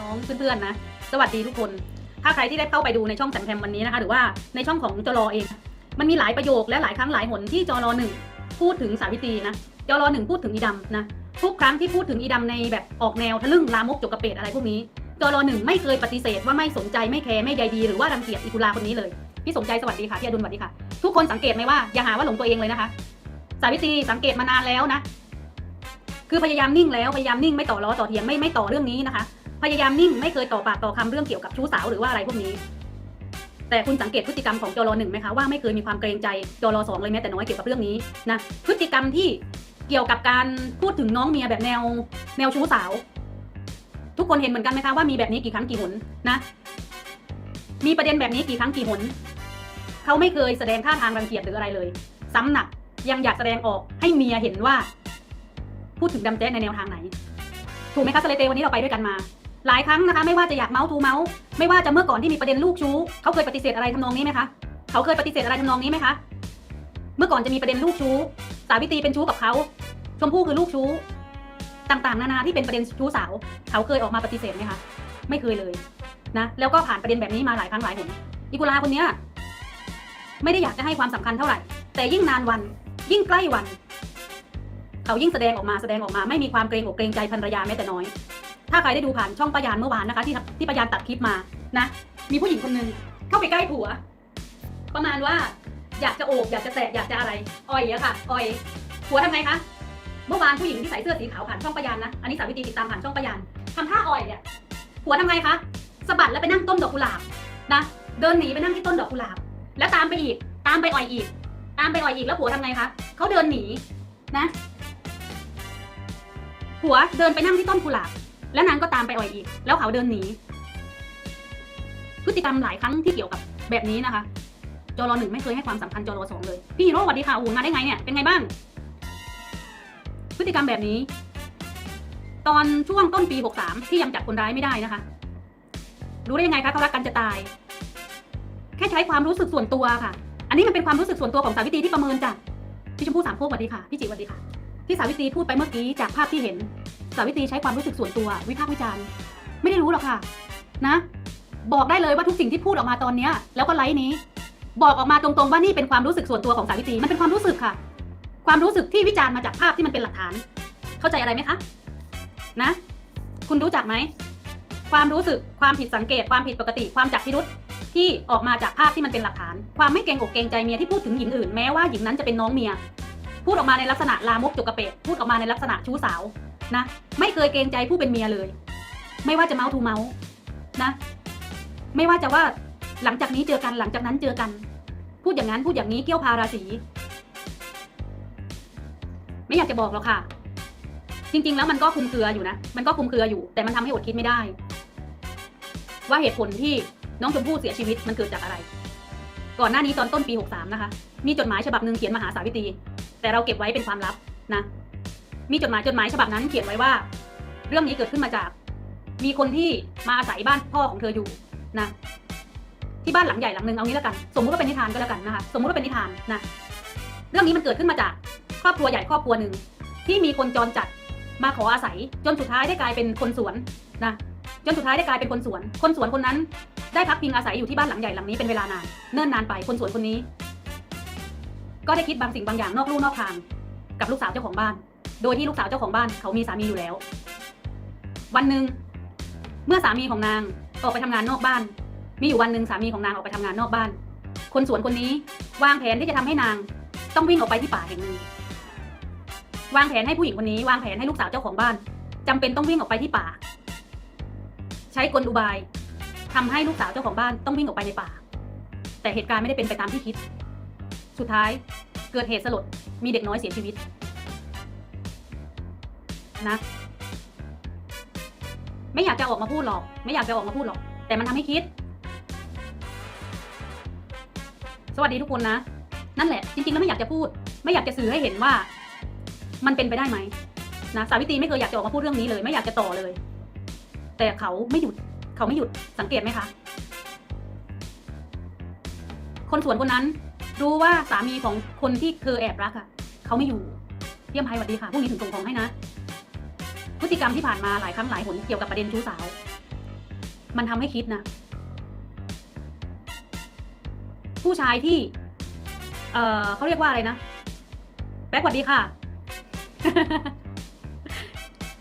น้องๆเพื่อนๆนะ สวัสดีทุกคน ถ้าใครที่ได้เข้าไปดูในช่องแสันแคมวันนี้นะคะ หรือว่าในช่องของจรอเอง มันมีหลายประโยคและหลายครั้งหลายหนที่จรอหนึ่งพูดถึงสาวิตรีนะจรอหนึ่งพูดถึงอีดำนะทุกครั้งที่พูดถึงอีดำในแบบออกแนวทะลึ่งลามกจกกระเปดอะไรพวกนี้จรอหนึ่งไม่เคยปฏิเสธว่าไม่สนใจไม่แคร์ไม่ใยดีหรือว่ารังเกียจอีกุลาคนนี้เลยพี่สมใจสวัสดีค่ะพี่อดุลสวัสดีค่ะ ทุกคนสังเกตไหมว่าอย่าหาว่าหลงตัวเองเลยนะคะ สาวิตรีสังเกตมานานแล้วนะคือพยายามนิ่งแล้วพยายามนิ่งไม่ต่อล้อต่อเถียงไม่ไม่ต่อเรื่องนี้นะคะ พยายามนิ่งไม่เคยต่อปากต่อคำเรื่องเกี่ยวกับชู้สาวหรือว่าอะไรพวกนี้ แต่คุณสังเกตพฤติกรรมของจรหนึ่งไหมคะว่าไม่เคยมีความเกรงใจจรสองเลยแม้แต่น้อยเกี่ยวกับเรื่องนี้นะพฤติกรรมที่เกี่ยวกับการพูดถึงน้องเมียแบบแนวแนวชู้สาว ทุกคนเห็นเหมือนกันไหมคะว่ามีแบบนี้กี่ครั้งกี่หนนะ มีประเด็นแบบนี้กี่ครั้งกี่หนเขาไม่เคยแสดงท่าทางรังเกียจหรืออะไรเลย ซ้ำหนักยังอยากแสดงออกให้เมียเห็นว่า พูดถึงดำแจ๊ในแนวทางไหน ถูกไหมคะสเลเตวันนี้เราไปด้วยกันมา หลายครั้งนะคะไม่ว่าจะอยากเมาส์ทูเมาส์ไม่ว่าจะเมื่อก่อนที่มีประเด็นลูกชู้เขาเคยปฏิเสธอะไรทำนองนี้ไหมคะเขาเคยปฏิเสธอะไรทำนองนี้ไหมคะเมื่อก่อนจะมีประเด็นลูกชู้ สาวิตรีเป็นชู้กับเขาชมพู่คือลูกชู้ ต่างๆ นานาที่เป็นประเด็นชู้สาว เขาเคยออกมาปฏิเสธไหมคะไม่เคยเลยนะแล้วก็ผ่านประเด็นแบบนี้มาหลายครั้งหลายหนอีกุลาคนเนี้ยไม่ได้อยากจะให้ความสำคัญเท่าไหร่ แต่ยิ่งนานวัน ยิ่งใกล้วัน เขายิ่งแสดงออกมาแสดงออกมา ไม่มีความเกรงอกเกรงใจภรรยาแม้แต่น้อย ถ้าใครได้ดูผ่านช่องปายานเมื่อวานนะคะ ที่ที่ปายานตัดคลิปมานะ มีผู้หญิงคนหนึ่งเข้าไปใกล้ผัว ประมาณว่าอยากจะโอบอยากจะแตะอยากจะอะไรอ่อยอะค่ะอ่อยผัวทำไงคะเมื่อวานผู้หญิงที่ใส่เสื้อสีขาวผ่านช่องปายานนะอันนี้สาวิตรีติดตามผ่านช่องปายานทำท่าอ่อยเนี่ยผัวทำไงคะสะบัดแล้วไปนั่งต้นดอกกุหลาบนะเดินหนีไปนั่งที่ต้นดอกกุหลาบ แล้วตามไปอีก ตามไปอ่อยอีก ตามไปอ่อยอีกแล้วผัวทำไงคะเขาเดินหนีนะผัวเดินไปนั่งที่ต้นกุหลาบ แล้วนางก็ตามไปอ่อยอีก แล้วเขาเดินหนี พฤติกรรมหลายครั้งที่เกี่ยวกับแบบนี้นะคะ จรหนึ่งไม่เคยให้ความสำคัญจรสองเลย พี่ฮีโร่สวัสดีค่ะอูมาได้ไงเนี่ย เป็นไงบ้าง พฤติกรรมแบบนี้ ตอนช่วงต้นปี 63 ที่ยังจับคนร้ายไม่ได้นะคะ รู้ได้ยังไงคะเขารักกันจะตาย แค่ใช้ความรู้สึกส่วนตัวค่ะ อันนี้มันเป็นความรู้สึกส่วนตัวของสาวิตรีที่ประเมินจ้ะพี่ชมพู่สามโคกสวัสดีค่ะ พี่จิสวัสดีค่ะ ที่สาวิตรีพูดไปเมื่อกี้จากภาพที่เห็น สาวิตรีใช้ความรู้สึกส่วนตัว วิพากษ์วิจารณ์ ไม่ได้รู้หรอกค่ะ นะ บอกได้เลยว่าทุกสิ่งที่พูดออกมาตอนเนี้ย แล้วก็ไลฟ์นี้ บอกออกมาตรงๆว่านี่เป็นความรู้สึกส่วนตัวของสาวิตรีมันเป็นความรู้สึกค่ะ ความรู้สึกที่วิจารณ์มาจากภาพที่มันเป็นหลักฐาน เข้าใจอะไรไหมคะ นะ คุณรู้จักไหมความรู้สึกความผิดสังเกตความผิดปกติความจับพิรุษที่ออกมาจากภาพที่มันเป็นหลักฐาน ความไม่เกรงอกเกรงใจเมียที่พูดถึงหญิงอื่นแม้ว่าหญิงนั้นจะเป็นน้องเมีย พูดออกมาในลักษณะลามกจุกกระเปดพูดออกมาในลักษณะชู้สาว นะไม่เคยเกรงใจผู้เป็นเมียเลย ไม่ว่าจะเมาส์ทูเมาส์นะ ไม่ว่าจะว่าหลังจากนี้เจอกันหลังจากนั้นเจอกัน พูดอย่างนั้นพูดอย่างนี้เกี้ยวพาราศีไม่อยากจะบอกหรอกค่ะ จริง ๆ แล้วมันก็คุมเครืออยู่นะ มันก็คุมเครืออยู่ แต่มันทำให้อดคิดไม่ได้ ว่าเหตุผลที่น้องชมพู่เสียชีวิตมันเกิดจากอะไร ก่อนหน้านี้ตอนต้นปี 63 นะคะ มีจดหมายฉบับหนึ่งเขียนมาหาสาวิตรี แต่เราเก็บไว้เป็นความลับนะ มีจดหมายจดหมายฉบับนั้นเขียนไว้ว่า เรื่องนี้เกิดขึ้นมาจาก มีคนที่มาอาศัยบ้านพ่อของเธออยู่นะที่บ้านหลังใหญ่หลังหนึ่งเอางี้แล้วกัน สมมุติว่าเป็นนิทานก็แล้วกันนะคะสมมุติว่าเป็นนิทานนะเรื่องนี้มันเกิดขึ้นมาจากครอบครัวใหญ่ครอบครัวหนึ่งที่มีคนจรจัดมาขออาศัยจนสุดท้ายได้กลายเป็นคนสวนนะจนสุดท้ายได้กลายเป็นคนสวน คนสวนคนนั้น ได้พักพิงอาศัยอยู่ที่บ้านหลังใหญ่หลังนี้เป็นเวลานานเนิ่นนานไปคนสวนคนนี้ ก็ได้คิดบางสิ่งบางอย่างนอกลู่นอกทาง กับลูกสาวเจ้าของบ้าน โดยที่ลูกสาวเจ้าของบ้านเขามีสามีอยู่แล้ว วันหนึ่งเมื่อสามีของนางออกไปทำงานนอกบ้าน มีอยู่วันหนึ่งสามีของนางออกไปทำงานนอกบ้าน คนสวนคนนี้วางแผนที่จะทำให้นาง ต้องวิ่งออกไปที่ป่าแห่งหนึ่งวางแผนให้ผู้หญิงคนนี้วางแผนให้ลูกสาวเจ้าของบ้านจำเป็นต้องวิ่งออกไปที่ป่า ใช้กลอุบายทำให้ลูกสาวเจ้าของบ้านต้องวิ่งออกไปในป่า แต่เหตุการณ์ไม่ได้เป็นไปตามที่คิด สุดท้ายเกิดเหตุสลดมีเด็กน้อยเสียชีวิต นะ ไม่อยากจะออกมาพูดหรอก ไม่อยากจะออกมาพูดหรอก แต่มันทำให้คิด สวัสดีทุกคนนะ นั่นแหละ จริงๆแล้วไม่อยากจะพูด ไม่อยากจะสื่อให้เห็นว่า มันเป็นไปได้ไหมนะสาวิตรีไม่เคยอยากจะออกมาพูดเรื่องนี้เลย ไม่อยากจะต่อเลย แต่เขาไม่หยุด เขาไม่หยุดสังเกตไหมคะคนสวนคนนั้นรู้ว่าสามีของคนที่เธอแอบรักอะเขาไม่อยู่เยี่ยมไพสวัสดีค่ะพรุ่งนี้ถึงส่งของให้นะ พฤติกรรมที่ผ่านมาหลายครั้งหลายหนเกี่ยวกับประเด็นชู้สาว มันทำให้คิดนะ ผู้ชายที่ เอ่อเขาเรียกว่าอะไรนะแป๊กสวัสดีค่ะ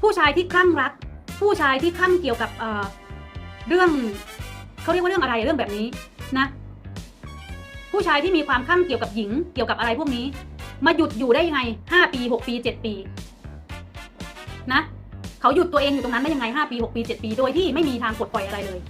ผู้ชายที่คลั่งรัก ผู้ชายที่คลั่งเกี่ยวกับเอ่อเรื่องเขาเรียกว่าเรื่องอะไรเรื่องแบบนี้นะผู้ชายที่มีความคลั่งเกี่ยวกับหญิงเกี่ยวกับอะไรพวกนี้ มาหยุดอยู่ได้ยังไงห้าปีหกปีเจ็ดปี นะ เขาหยุดตัวเองอยู่ตรงนั้นได้ยังไงห้าปีหกปีเจ็ดปี โดยที่ไม่มีทางปลดปล่อยอะไรเลย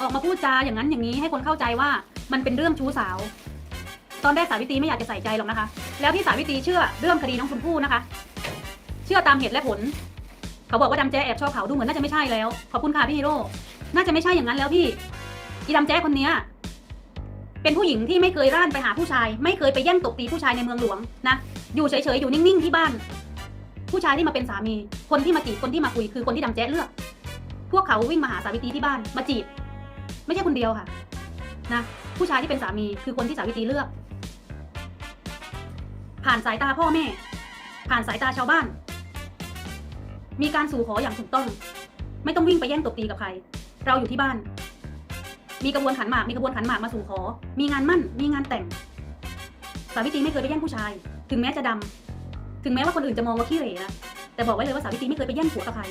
ออกมาพูดจาอย่างนั้นอย่างนี้ให้คนเข้าใจว่ามันเป็นเรื่องชู้สาว ตอนแรกสาวิตรีไม่อยากจะใส่ใจหรอกนะคะ แล้วที่สาวิตรีเชื่อเรื่องคดีน้องชมพู่นะคะ เชื่อตามเหตุและผล เขาบอกว่าดำแจ๊แอบชอบเขาดูเหมือนน่าจะไม่ใช่แล้ว ขอบคุณค่ะพี่ฮีโร่น่าจะไม่ใช่อย่างนั้นแล้วพี่อีดำแจ๊คนเนี้ย เป็นผู้หญิงที่ไม่เคยร่านไปหาผู้ชาย ไม่เคยไปแย่งตบตีผู้ชายในเมืองหลวงนะอยู่เฉยๆอยู่นิ่งๆที่บ้าน ผู้ชายที่มาเป็นสามี คนที่มาจีบคนที่มาคุยคือคนที่ดำแจ๊เลือก พวกเขาวิ่งมาหาสาวิตรีที่บ้านมาจีบ ไม่ใช่คนเดียวค่ะนะผู้ชายที่เป็นสามีคือคนที่สาวิตรีเลือก ผ่านสายตาพ่อแม่ ผ่านสายตาชาวบ้าน มีการสู่ขออย่างถูกต้อง ไม่ต้องวิ่งไปแย่งตบตีกับใคร เราอยู่ที่บ้าน มีกระบวนขันหมาก มีกระบวนขันหมากมาสู่ขอ มีงานมั่น มีงานแต่ง สาวิตรีไม่เคยไปแย่งผู้ชาย ถึงแม้จะดำถึงแม้ว่าคนอื่นจะมองว่าขี้เหร่นะ แต่บอกไว้เลยว่าสาวิตรีไม่เคยไปแย่งผัวกับใคร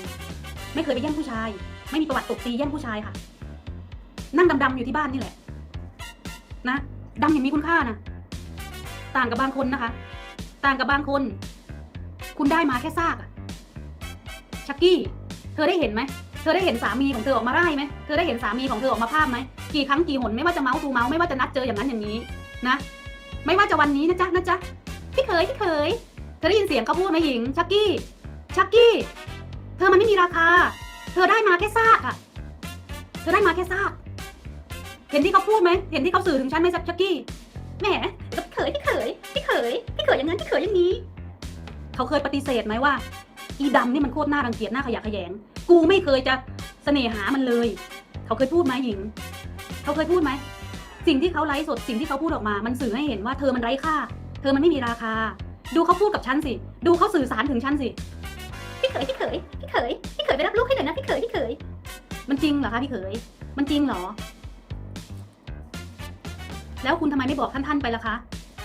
ไม่เคยไปแย่งผู้ชาย ไม่มีประวัติตบตีแย่งผู้ชายค่ะ นั่งดำๆอยู่ที่บ้านนี่แหละ นะดำอย่างมีคุณค่านะ ต่างกับบางคนนะคะ ต่างกับบางคน คุณได้มาแค่ซากอะชักกี้ เธอได้เห็นไหม เธอได้เห็นสามีของเธอออกมาไล่ไหมเธอได้เห็นสามีของเธอออกมาภาพไหมกี่ครั้งกี่หนไม่ว่าจะเมาส์ตูเมาส์ไม่ว่าจะนัดเจออย่างนั้นอย่างนี้นะ ไม่ว่าจะวันนี้นะจ๊ะนะจ๊ะพี่เขยพี่เขยเธอได้ยินเสียงเขาพูดไหมหญิงชักกี้ชักกี้เธอมันไม่มีราคา เธอได้มาแค่ซากอะเธอได้มาแค่ซากเห็นที่เขาพูดไหมเห็นที่เขาสื่อถึงฉันไหมชักกี้แหมพี่เขยพี่เขยพี่เขยพี่เขยอย่างนั้นพี่เขยอย่างนี้ เขาเคยปฏิเสธไหมว่า อีดำนี่มันโคตรน่ารังเกียจน่าขยะแขยง กูไม่เคยจะเสน่หามันเลย เขาเคยพูดไหมหญิง เขาเคยพูดไหม สิ่งที่เขาไลฟ์สดสิ่งที่เขาพูดออกมา มันสื่อให้เห็นว่าเธอมันไร้ค่า เธอมันไม่มีราคา ดูเขาพูดกับฉันสิ ดูเขาสื่อสารถึงฉันสิ พี่เขยพี่เขยพี่เขยพี่เขยไปรับลูกให้หน่อยนะพี่เขยพี่เขยมันจริงเหรอคะพี่เขย มันจริงเหรอ แล้วคุณทำไมไม่บอกท่านๆไปล่ะคะ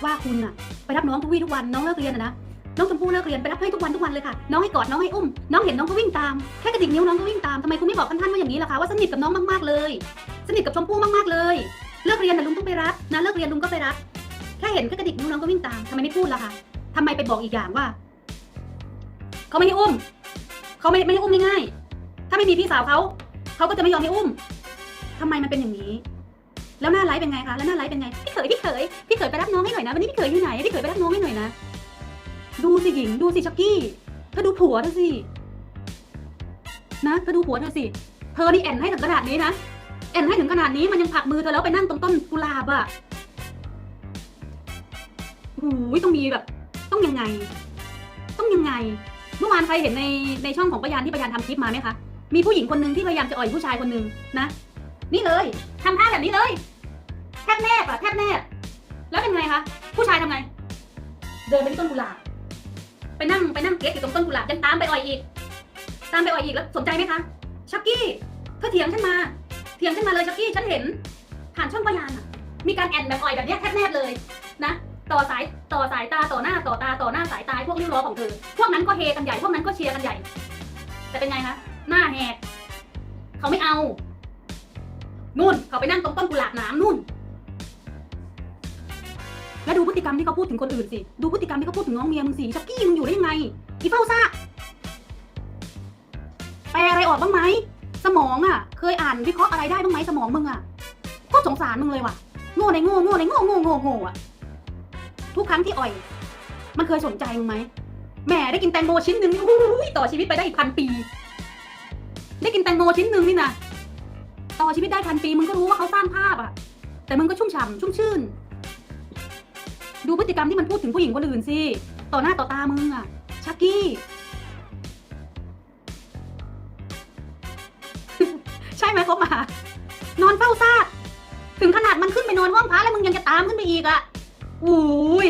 ว่าคุณน่ะไปรับน้องทุกวี่ทุกวันน้องเลิกเรียนนะ น้องชมพู่เลิกเรียนไปรับให้ทุกวันทุกวันเลยค่ะ น้องให้กอดน้องให้อุ้ม น้องเห็นน้องก็วิ่งตาม แค่กระดิกนิ้วน้องก็วิ่งตาม ทำไมคุณไม่บอกท่านๆว่าอย่างนี้ล่ะคะว่าสนิทกับน้องมากๆเลย สนิทกับชมพู่มากๆเลย เลิกเรียนนะลุงต้องไปรับนะเลิกเรียนลุงก็ไปรับ แค่เห็นแค่กระดิกนิ้วน้องก็วิ่งตามทำไมไม่พูดล่ะคะทำไมไปบอกอีกอย่างว่าเขาไม่ให้อุ้มเขาไม่ไม่ให้อุ้มง่ายๆถ้าไม่มีพี่สาวเขาเขาก็จะไม่ยอมให้อุ้มทำไมมันเป็นอย่างนี้ แล้วหน้าไลฟ์เป็นไงคะ แล้วหน้าไลฟ์เป็นไง พี่เขย พี่เขย พี่เขยไปรับน้องให้หน่อยนะ วันนี้พี่เขยอยู่ไหน พี่เขยไปรับน้องให้หน่อยนะ ดูสิหญิง ดูสิชักกี้เธอดูผัวเธอสิ นะเธอดูผัวเธอสิ เธอนี่แอนให้ถึงขนาดนี้นะ แอนให้ถึงขนาดนี้มันยังผลักมือเธอแล้วไปนั่งตรงต้นกุหลาบอะหูยต้องมีแบบ ต้องยังไง ต้องยังไง เมื่อวานใครเห็นในในช่องของประยานที่ประยานทำคลิปมาไหมคะ มีผู้หญิงคนหนึ่งที่พยายามจะอ่อยผู้ชายคนหนึ่งนะ นี่เลยทำท่าแบบนี้เลย แทบแนบอะแทบแนบ แล้วเป็นไงคะ ผู้ชายทำไง เดินไปที่ต้นกุหลาบ ไปนั่งไปนั่งเก๊กอยู่ตรงต้นกุหลาบยังตามไปอ่อยอีก ตามไปอ่อยอีกแล้วสนใจไหมคะชักกี้เธอเถียงฉันมา เถียงฉันมาเลยชักกี้ฉันเห็น ผ่านช่องพยานอะมีการแอนแบบอ่อยแบบเนี้ยแทบแนบเลยนะ ต่อสายต่อสายตาต่อหน้าต่อตาต่อหน้าสายตาพวกริ้วล้อของเธอพวกนั้นก็เฮกันใหญ่พวกนั้นก็เชียร์กันใหญ่ แต่เป็นไงคะหน้าแหกเขาไม่เอานู่นเขาไปนั่งตรงต้นกุหลาบน้ำนู่น แล้วดูพฤติกรรมที่เขาพูดถึงคนอื่นสิ ดูพฤติกรรมที่เขาพูดถึงน้องเมียมึงสิชักกี้มึงอยู่ได้ยังไง อีเฝ้าซ่าแปลอะไรออกบ้างไหม สมองอะ เคยอ่านวิเคราะห์อะไรได้บ้างไหมสมองมึงอะโคตรสงสารมึงเลยว่ะ โง่ในโง่โง่ในโง่โง่โง่โง่อะ ทุกครั้งที่อ่อย มันเคยสนใจมึงไหม แหมได้กินแตงโมชิ้นหนึ่งอุ้ยต่อชีวิตไปได้อีกพันปี ได้กินแตงโมชิ้นหนึ่งนี่นะต่อชีวิตได้พันปีมึงก็รู้ว่าเขาสร้างภาพอะแต่มึงก็ชุ่มฉ่ำชุ่มชื่น ดูพฤติกรรมที่มันพูดถึงผู้หญิงคนอื่นสิ ต่อหน้าต่อตามึงอะชักกี้ ใช่ไหมเขามา นอนเฝ้าซากถึงขนาดมันขึ้นไปนอนห้องพระแล้วมึงยังจะตามขึ้นไปอีกอะอุ้ย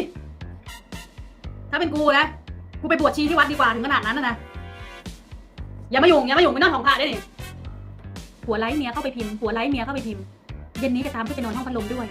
ถ้าเป็นกูนะ กูไปบวชชีที่วัดดีกว่าถึงขนาดนั้นนะนะอย่ามายุ่งอย่ามายุ่งไม่นอนของพระได้นี่ผัวไล่เมียเข้าไปพิมพ์ผัวไล่เมียเข้าไปพิมพ์เย็นนี้จะตามขึ้นไปนอนห้องพัดลมด้วย